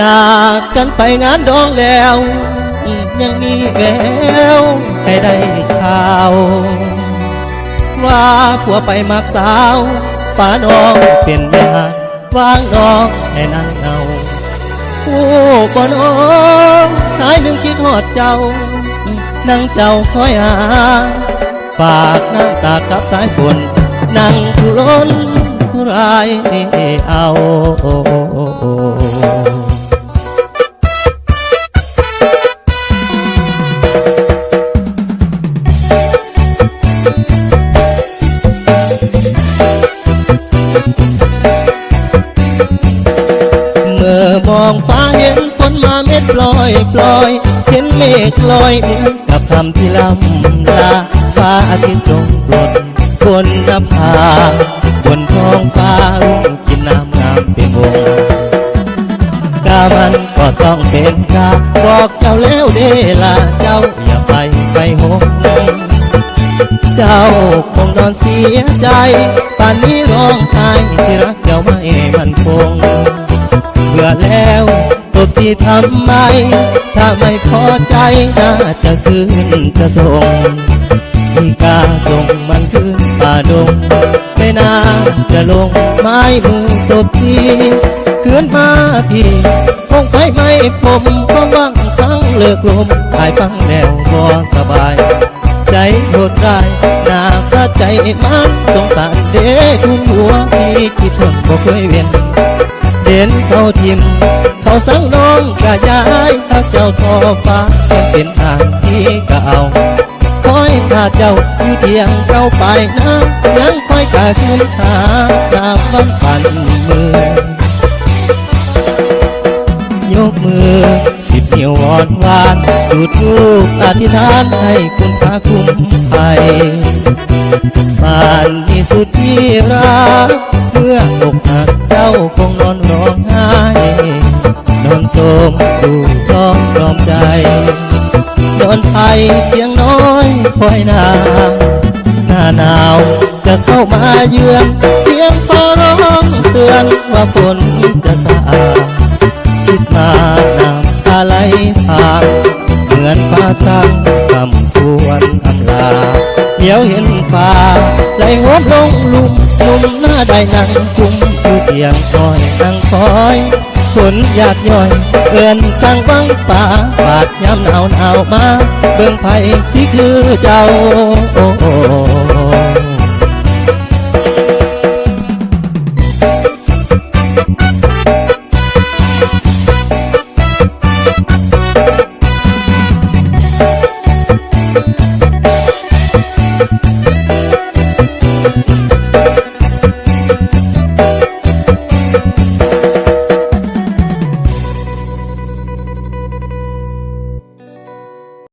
จากกันไปงานดองแล้ว ยังมีแววให้ได้ข่าว ว่าผัวไปมักสาวป้าน้องเป็นยาวางน้องให้นั่งเงาผู้บ่น้องชายหนึ่งคิดหอดเจ้า นั่งเจ้าคอยหา ปากน้ำตากับสายฝนนั่งทุรนทุรายเอา เมื่อมองฟ้าเห็นฝนมาเม็ดปลอยปลอย เห็นเมฆลอยเหมือนกับคำที่ลำลา ฟ้าอาทิตย์ทรงกลดบนนภาบนท้องฟ้ารุ่งกินน้ำงามเป็นวงกามันก็ต้องเป็นกาบอกเจ้าแล้วเดลาเจ้าอย่าไปไปหง เจ้าคงนอนเสียใจ ป่านนี้ร้องไห้ที่รักเจ้าไม่มันคงเบื่อแล้วตบที่ทำไม ถ้าไม่พอใจน่าจะคืนจะส่งมีกาส่งมันขึ้นป่าดงไม่น่าจะลงไม้มือตบทีเคื่อนมาพี่คงไปไม่ผมก็ว่างทั้งเลิกลมหายฟังแล้วบ่สบาย ใจโหดร้ายหน้าพระใจมันสงสารเด็กทุ่มหัวพี่คิดทนบ่เคยเวียนเด่นเขาทิมเขาสั่งน้องกะยายถ้าเจ้าทอฟ้าเป็นทางที่เก่าคอยถ้าเจ้าอยู่เทียงเก้าไปนะยังคอยกะคืนหาตาฟังปันมือยกมือ สิบนิ้วอนวานจุดทูปอธิษฐานให้คุณพระคุ้มภัยบ้านที่สุดที่รักเมื่ออกหักเจ้าคงนอนร้องไห้นอนโสมสู่ร้องรอมใจนอนไทยเพียงน้อยคอยนางหน้าหนาวจะเข้ามาเยือนเสียงฟ้าร้องเตือนว่าฝนจะสาดคิดมานำ ไหลผ่านเหมือนฟ้าช่งคำควรอำลาเดี๋ยวเห็นฟ้าไหลหัวลงลุ่มลุ่มหน้าได้นั่งจุ่มอยู่เตียงคอยนั่งคอยฝนหยาดย่อยเอื่อนจังบังป่าบาดยามหนาวหนาวมา เบิ่งไผ่สิคือเจ้าโอ้โอ้